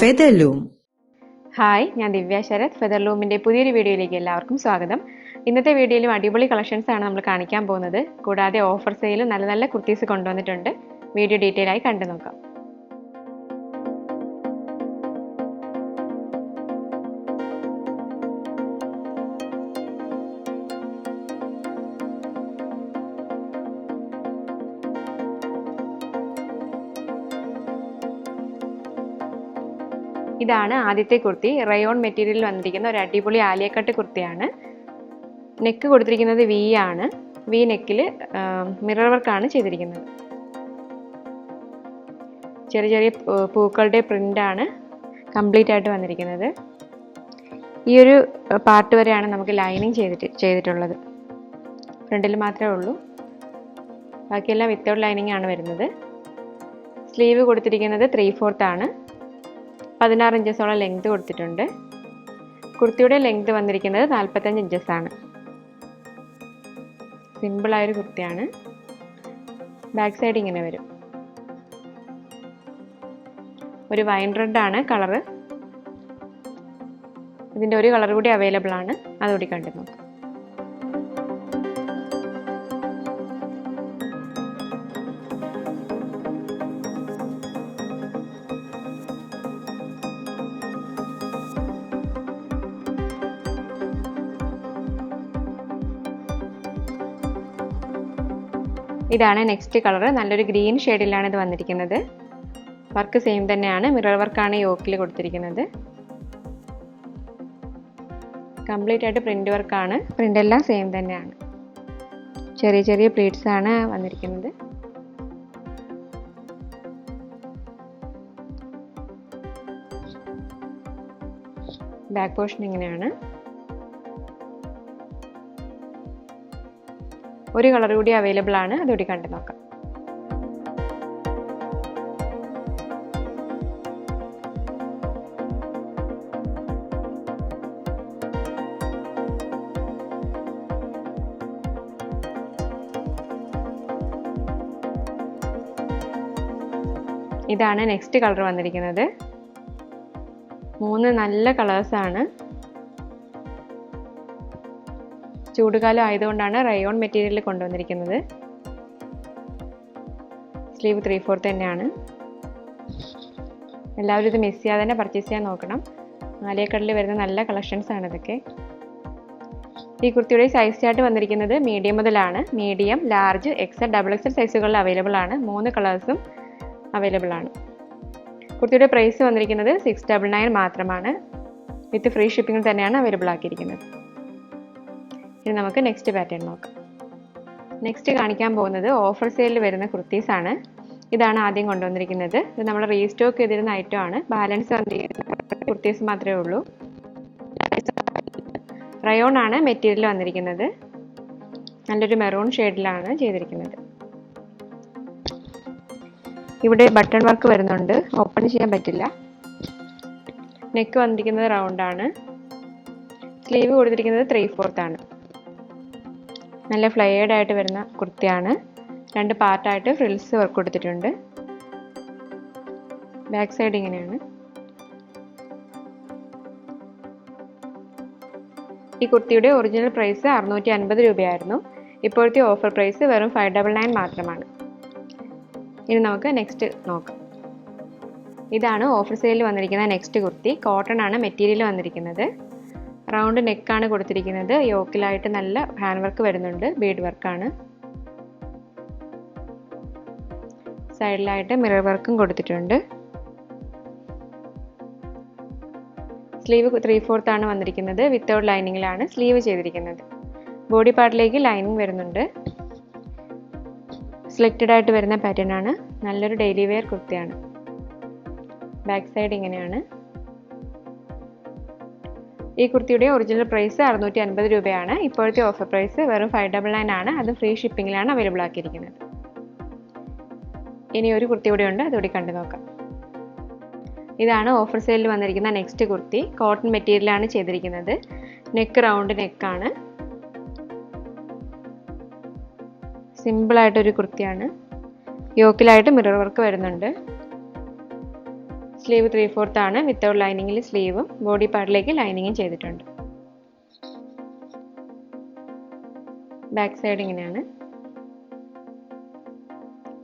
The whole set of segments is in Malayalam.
Featherloom. ഹായ് ഞാൻ ദിവ്യ ശരത്. ഫെദർലൂമിന്റെ പുതിയൊരു വീഡിയോയിലേക്ക് എല്ലാവർക്കും സ്വാഗതം. ഇന്നത്തെ വീഡിയോയിലും അടിപൊളി കളക്ഷൻസ് ആണ് നമ്മൾ കാണിക്കാൻ പോകുന്നത്. കൂടാതെ ഓഫർ സെയിലും നല്ല നല്ല കുർത്തീസ് കൊണ്ടുവന്നിട്ടുണ്ട്. വീഡിയോ ഡീറ്റെയിൽ ആയി കണ്ടു നോക്കാം ഇതാണ് ആദ്യത്തെ കുർത്തി. റയോൺ മെറ്റീരിയലിൽ വന്നിരിക്കുന്ന ഒരു അടിപൊളി ആലിയക്കട്ട് കുർത്തിയാണ്. നെക്ക് കൊടുത്തിരിക്കുന്നത് വി ആണ്. വി നെക്കിൽ മിറർ വർക്കാണ് ചെയ്തിരിക്കുന്നത്. ചെറിയ ചെറിയ പൂക്കളുടെ പ്രിന്റാണ് കംപ്ലീറ്റ് ആയിട്ട് വന്നിരിക്കുന്നത്. ഈ ഒരു പാർട്ട് വരെയാണ് നമുക്ക് ലൈനിങ് ചെയ്തിട്ട് ചെയ്തിട്ടുള്ളത്. ഫ്രണ്ടിൽ മാത്രമേ ഉള്ളൂ. ബാക്കിയെല്ലാം വിത്തൗട്ട് ലൈനിങ് ആണ് വരുന്നത്. സ്ലീവ് കൊടുത്തിരിക്കുന്നത് ത്രീ ഫോർത്ത് ആണ്. പതിനാറ് ഇഞ്ചസോളം ലെങ്ത് കൊടുത്തിട്ടുണ്ട്. കുർത്തിയുടെ ലെങ്ത് വന്നിരിക്കുന്നത് നാൽപ്പത്തഞ്ച് ഇഞ്ചസ് ആണ് സിമ്പിളായൊരു കുർത്തിയാണ്. ബാക്ക് സൈഡ് ഇങ്ങനെ വരും. ഒരു വൈൻ റെഡ് ആണ് കളറ് ഇതിന്റെ ഒരു കളർ കൂടി അവൈലബിൾ ആണ്. അതുകൂടി കണ്ടു നോക്കാം. ഇതാണ് നെക്സ്റ്റ് കളർ നല്ലൊരു ഗ്രീൻ ഷെയ്ഡിലാണ് ഇത് വന്നിരിക്കുന്നത്. വർക്ക് സെയിം തന്നെയാണ്. മിറർ വർക്കാണ് യോക്കിൽ കൊടുത്തിരിക്കുന്നത്. കംപ്ലീറ്റ് ആയിട്ട് പ്രിന്റ് വർക്കാണ് പ്രിന്റ് എല്ലാം സെയിം തന്നെയാണ്. ചെറിയ ചെറിയ പ്ലീറ്റ്സ് ആണ് വന്നിരിക്കുന്നത്. ബാക്ക് പോർഷൻ ഇങ്ങനെയാണ്. ഒരു കളർ കൂടി അവൈലബിൾ ആണ്. അതുകൂടി കണ്ടു നോക്കാം. ഇതാണ് നെക്സ്റ്റ് കളർ വന്നിരിക്കുന്നത്. മൂന്ന് നല്ല കളേഴ്സാണ് ചൂടുകാലം ആയതുകൊണ്ടാണ് റയോൺ മെറ്റീരിയൽ കൊണ്ടുവന്നിരിക്കുന്നത്. സ്ലീവ് ത്രീ ഫോർത്ത് തന്നെയാണ്. എല്ലാവരും ഇത് മിസ് ചെയ്യാതെ തന്നെ പർച്ചേസ് ചെയ്യാൻ നോക്കണം. ആലിയക്കടലിൽ വരുന്ന നല്ല കളക്ഷൻസ് ആണ് ഇതൊക്കെ. ഈ കുർത്തിയുടെ സൈസ് ചാർട്ട് വന്നിരിക്കുന്നത് മീഡിയം മുതലാണ്. Medium large XL double XL സൈസുകളിൽ available ആണ്. മൂന്ന് കളേഴ്സും അവൈലബിൾ ആണ്. കുർത്തിയുടെ പ്രൈസ് വന്നിരിക്കുന്നത് സിക്സ് ഡബിൾ നയൻ മാത്രമാണ്. വിത്ത് ഫ്രീ ഷിപ്പിംഗ് തന്നെയാണ് അവൈലബിൾ ആക്കിയിരിക്കുന്നത്. ഇനി നമുക്ക് നെക്സ്റ്റ് പാറ്റേൺ നോക്കാം. നെക്സ്റ്റ് കാണിക്കാൻ പോകുന്നത് ഓഫർ സെയിലിൽ വരുന്ന കുർത്തീസ് ആണ്. ഇതാണ് ആദ്യം കൊണ്ടുവന്നിരിക്കുന്നത്. ഇത് നമ്മൾ റീസ്റ്റോക്ക് ചെയ്തിരുന്ന ഐറ്റം ആണ്. ബാലൻസ് വന്നിരിക്കുന്നത് കുർത്തീസ് മാത്രമേ ഉള്ളൂ. റയോൺ ആണ് മെറ്റീരിയൽ വന്നിരിക്കുന്നത്. നല്ലൊരു മെറൂൺ ഷെയ്ഡിലാണ് ചെയ്തിരിക്കുന്നത്. ഇവിടെ ബട്ടൺ വർക്ക് വരുന്നുണ്ട്. ഓപ്പൺ ചെയ്യാൻ പറ്റില്ല. നെക്ക് വന്നിരിക്കുന്നത് റൗണ്ടാണ് സ്ലീവ് കൊടുത്തിരിക്കുന്നത് ത്രീ ഫോർത്ത് ആണ്. നല്ല ഫ്ലയേഡ് ആയിട്ട് വരുന്ന കുർത്തിയാണ്. രണ്ട് പാർട്ടായിട്ട് ഫ്രിൽസ് വർക്ക് കൊടുത്തിട്ടുണ്ട്. ബാക്ക് സൈഡ് ഇങ്ങനെയാണ്. ഈ കുർത്തിയുടെ ഒറിജിനൽ പ്രൈസ് അറുന്നൂറ്റി അൻപത് രൂപയായിരുന്നു. ഇപ്പോഴത്തെ ഓഫർ പ്രൈസ് വെറും ഫൈവ് ഡബിൾ നയൻ മാത്രമാണ്. ഇനി നമുക്ക് നെക്സ്റ്റ് നോക്കാം. ഇതാണ് ഓഫർ സെയിലിൽ വന്നിരിക്കുന്ന നെക്സ്റ്റ് കുർത്തി. കോട്ടൺ ആണ് മെറ്റീരിയൽ വന്നിരിക്കുന്നത്. റൗണ്ട് നെക്കാണ് കൊടുത്തിരിക്കുന്നത്. യോക്കിലായിട്ട് നല്ല ഹാൻഡ് വർക്ക് വരുന്നുണ്ട്. ബീഡ് വർക്കാണ് സൈഡിലായിട്ട് മിറർ വർക്കും കൊടുത്തിട്ടുണ്ട്. സ്ലീവ് ത്രീ ഫോർത്ത് ആണ് വന്നിരിക്കുന്നത്. വിത്തൗട്ട് ലൈനിങ്ങിലാണ് സ്ലീവ് ചെയ്തിരിക്കുന്നത്. ബോഡി പാർട്ടിലേക്ക് ലൈനിങ് വരുന്നുണ്ട്. സെലക്റ്റഡ് ആയിട്ട് വരുന്ന പാറ്റേൺ ആണ്. നല്ലൊരു ഡെയിലി വെയർ കുർത്തിയാണ്. ബാക്ക് സൈഡ് ഇങ്ങനെയാണ്. ഈ കുർത്തിയുടെ ഒറിജിനൽ പ്രൈസ് അറുന്നൂറ്റി അൻപത് രൂപയാണ്. ഇപ്പോഴത്തെ ഓഫർ പ്രൈസ് വെറും ഫൈവ് ഡബിൾ നയൻ ആണ്. അത് ഫ്രീ ഷിപ്പിംഗിലാണ് അവൈലബിൾ ആക്കിയിരിക്കുന്നത്. ഇനി ഒരു കുർത്തി കൂടെ ഉണ്ട്. അതുകൂടി കണ്ടു നോക്കാം. ഇതാണ് ഓഫർ സെയിലിൽ വന്നിരിക്കുന്ന നെക്സ്റ്റ് കുർത്തി. കോട്ടൺ മെറ്റീരിയലാണ് ചെയ്തിരിക്കുന്നത്. നെക്ക് റൗണ്ട് നെക്കാണ് സിമ്പിളായിട്ടൊരു കുർത്തിയാണ്. യോക്കിലായിട്ട് മിറർ വർക്ക് വരുന്നുണ്ട്. സ്ലീവ് ത്രീ ഫോർത്ത് ആണ്. വിത്തൗട്ട് ലൈനിങ്ങിൽ സ്ലീവും ബോഡി പാർട്ടിലേക്ക് ലൈനിങ്ങും ചെയ്തിട്ടുണ്ട്. ബാക്ക് സൈഡ് ഇങ്ങനെയാണ്.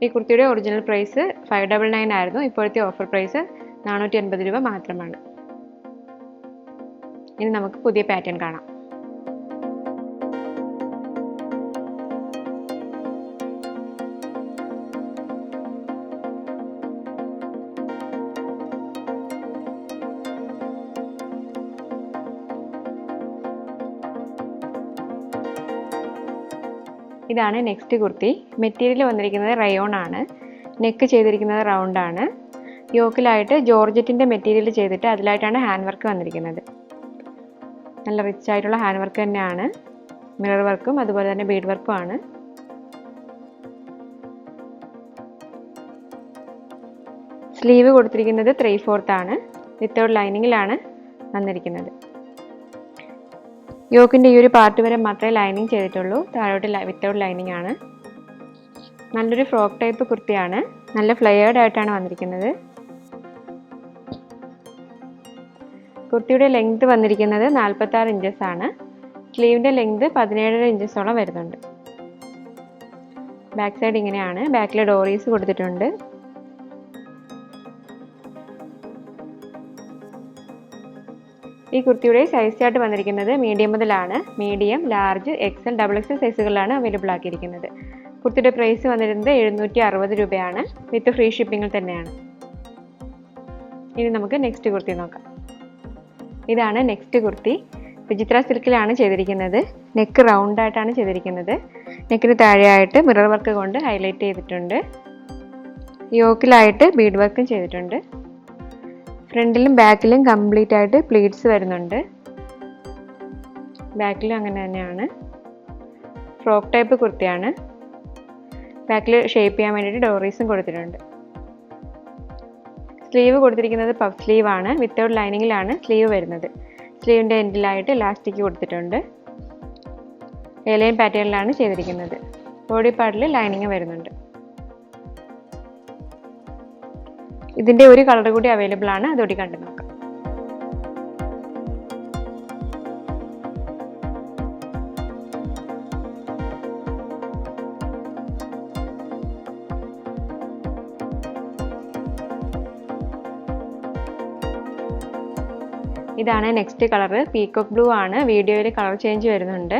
ഈ കുർത്തിയുടെ original price five double nine ആയിരുന്നു. ഇപ്പോഴത്തെ ഓഫർ പ്രൈസ് നാനൂറ്റി എൺപത് രൂപ മാത്രമാണ്. ഇനി നമുക്ക് പുതിയ പാറ്റേൺ കാണാം. ഇതാണ് നെക്സ്റ്റ് കുർത്തി. മെറ്റീരിയൽ വന്നിരിക്കുന്നത് റയോൺ ആണ്. നെക്ക് ചെയ്തിരിക്കുന്നത് റൗണ്ട് ആണ്. യോക്കിലായിട്ട് ജോർജറ്റിന്റെ മെറ്റീരിയൽ ചെയ്തിട്ട് അതിലായിട്ടാണ് ഹാൻഡ് വർക്ക് വന്നിരിക്കുന്നത്. നല്ല റിച്ച് ആയിട്ടുള്ള ഹാൻഡ് വർക്ക് തന്നെയാണ്. മിറർ വർക്കും അതുപോലെ തന്നെ ബീഡ് വർക്കും ആണ്. സ്ലീവ് കൊടുത്തിരിക്കുന്നത് ത്രീ ഫോർത്ത് ആണ്. വിത്തൗട്ട് ലൈനിങ്ങിലാണ് വന്നിരിക്കുന്നത്. യോക്കിന്റെ ഈ ഒരു പാർട്ട് വരെ മാത്രമേ ലൈനിങ് ചെയ്തിട്ടുള്ളൂ. താഴോട്ട് വിത്തൗട്ട് ലൈനിങ് ആണ്. നല്ലൊരു ഫ്രോക്ക് ടൈപ്പ് കുർത്തിയാണ്. നല്ല ഫ്ലെയേർഡ് ആയിട്ടാണ് വന്നിരിക്കുന്നത്. കുർത്തിയുടെ ലെങ്ത് വന്നിരിക്കുന്നത് നാൽപ്പത്തി ആറ് ഇഞ്ചസ് ആണ്. സ്ലീവിന്റെ ലെങ്ത് പതിനേഴര ഇഞ്ചസോളം വരുന്നുണ്ട്. ബാക്ക് സൈഡ് ഇങ്ങനെയാണ്. ബാക്കിൽ ഡോറീസ് കൊടുത്തിട്ടുണ്ട്. ഈ കുർത്തിയുടെ സൈസ് ചാർട്ട് വന്നിരിക്കുന്നത് മീഡിയം മുതലാണ്. Medium large XL double XL സൈസുകളിലാണ് available ആക്കിയിരിക്കുന്നത്. കുർത്തിയുടെ പ്രൈസ് വന്നിരുന്നത് എഴുന്നൂറ്റി അറുപത് രൂപയാണ് വിത്ത് ഫ്രീ ഷിപ്പിങ്ങിൽ തന്നെയാണ്. ഇനി നമുക്ക് നെക്സ്റ്റ് കുർത്തി നോക്കാം. ഇതാണ് നെക്സ്റ്റ് കുർത്തി. വിചിത്ര സിൽക്കിലാണ് ചെയ്തിരിക്കുന്നത്. നെക്ക് റൗണ്ട് ആയിട്ടാണ് ചെയ്തിരിക്കുന്നത്. നെക്കിന് താഴെയായിട്ട് മിറർ വർക്ക് കൊണ്ട് ഹൈലൈറ്റ് ചെയ്തിട്ടുണ്ട്. യോക്കിലായിട്ട് ബീഡ് വർക്കും ചെയ്തിട്ടുണ്ട്. ഫ്രണ്ടിലും ബാക്കിലും കംപ്ലീറ്റ് ആയിട്ട് പ്ലീറ്റ്സ് വരുന്നുണ്ട്. ബാക്കിലും അങ്ങനെ തന്നെയാണ്. ഫ്രോക്ക് ടൈപ്പ് കുർത്തിയാണ്. ബാക്കിൽ ഷേപ്പ് ചെയ്യാൻ വേണ്ടിയിട്ട് ഡോറീസും കൊടുത്തിട്ടുണ്ട്. സ്ലീവ് കൊടുത്തിരിക്കുന്നത് പഫ് സ്ലീവ് ആണ്. വിത്തൗട്ട് ലൈനിങ്ങിലാണ് സ്ലീവ് വരുന്നത്. സ്ലീവിന്റെ എൻഡിലായിട്ട് ഇലാസ്റ്റിക് കൊടുത്തിട്ടുണ്ട്. ഏലൈൻ പാറ്റേണിലാണ് ചെയ്തിരിക്കുന്നത്. ബോഡി പാർട്ടിൽ ലൈനിങ് വരുന്നുണ്ട്. ഇതിന്റെ ഒരു കളർ കൂടി അവൈലബിൾ ആണ്. അതുകൂടി കണ്ടു നോക്കാം. ഇതാണ് നെക്സ്റ്റ് കളർ. പീക്കോക്ക് ബ്ലൂ ആണ്. വീഡിയോയിൽ കളർ ചേഞ്ച് വരുന്നുണ്ട്.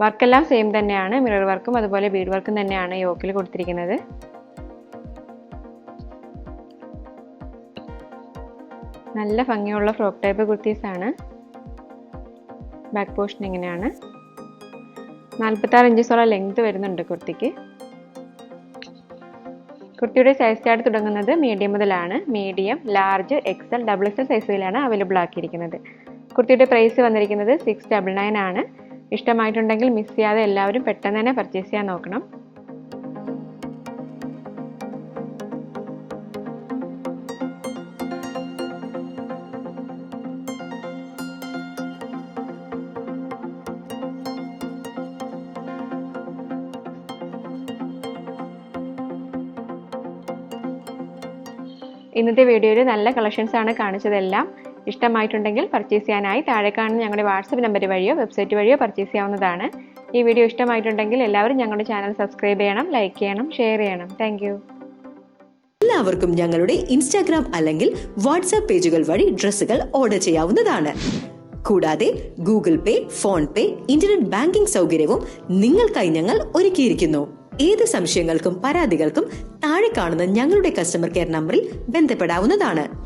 വർക്കെല്ലാം സെയിം തന്നെയാണ്. മിറർ വർക്കും അതുപോലെ ബീഡ് വർക്കും തന്നെയാണ് യോക്കിൽ കൊടുത്തിരിക്കുന്നത്. നല്ല ഭംഗിയുള്ള ഫ്രോക്ക് ടൈപ്പ് കുർത്തീസ് ആണ് ബാക്ക് പോർഷൻ ഇങ്ങനെയാണ്. നാൽപ്പത്താറ് ഇഞ്ചസോളം ലെങ്ത് വരുന്നുണ്ട് കുർത്തിക്ക്. കുർത്തിയുടെ സൈസ് ചാർട്ട് തുടങ്ങുന്നത് മീഡിയം മുതലാണ്. Medium large XL double XL സൈസുകളിലാണ് available ആക്കിയിരിക്കുന്നത്. കുർത്തിയുടെ പ്രൈസ് വന്നിരിക്കുന്നത് സിക്സ് ഡബിൾ നയൻ ആണ്. ഇഷ്ടമായിട്ടുണ്ടെങ്കിൽ മിസ് ചെയ്യാതെ എല്ലാവരും പെട്ടെന്ന് തന്നെ പർച്ചേസ് ചെയ്യാൻ നോക്കണം. ഇന്നത്തെ വീഡിയോയിൽ നല്ല കളക്ഷൻസ് ആണ് കാണിച്ചതെല്ലാം ഇഷ്ടമായിട്ടുണ്ടെങ്കിൽ പർച്ചേസ് ചെയ്യാനായി താഴെ കാണുന്ന ഞങ്ങളുടെ വാട്സപ്പ് നമ്പർ വഴിയോ വെബ്സൈറ്റ് വഴിയോ പർച്ചേസ് ചെയ്യാവുന്നതാണ്. ഈ വീഡിയോ ഇഷ്ടമായിട്ടുണ്ടെങ്കിൽ എല്ലാവരും ഞങ്ങളുടെ ചാനൽ സബ്സ്ക്രൈബ് ചെയ്യണം ലൈക്ക് ചെയ്യണം ഷെയർ ചെയ്യണം. താങ്ക് എല്ലാവർക്കും ഞങ്ങളുടെ ഇൻസ്റ്റാഗ്രാം അല്ലെങ്കിൽ വാട്സാപ്പ് പേജുകൾ വഴി ഡ്രസ്സുകൾ ഓർഡർ ചെയ്യാവുന്നതാണ്. കൂടാതെ Google pay PhonePe internet banking സൗകര്യവും നിങ്ങൾക്കായി ഞങ്ങൾ ഒരുക്കിയിരിക്കുന്നു. ഏത് സംശയങ്ങൾക്കും പരാതികൾക്കും താഴെ കാണുന്ന ഞങ്ങളുടെ കസ്റ്റമർ കെയർ നമ്പറിൽ ബന്ധപ്പെടാവുന്നതാണ്.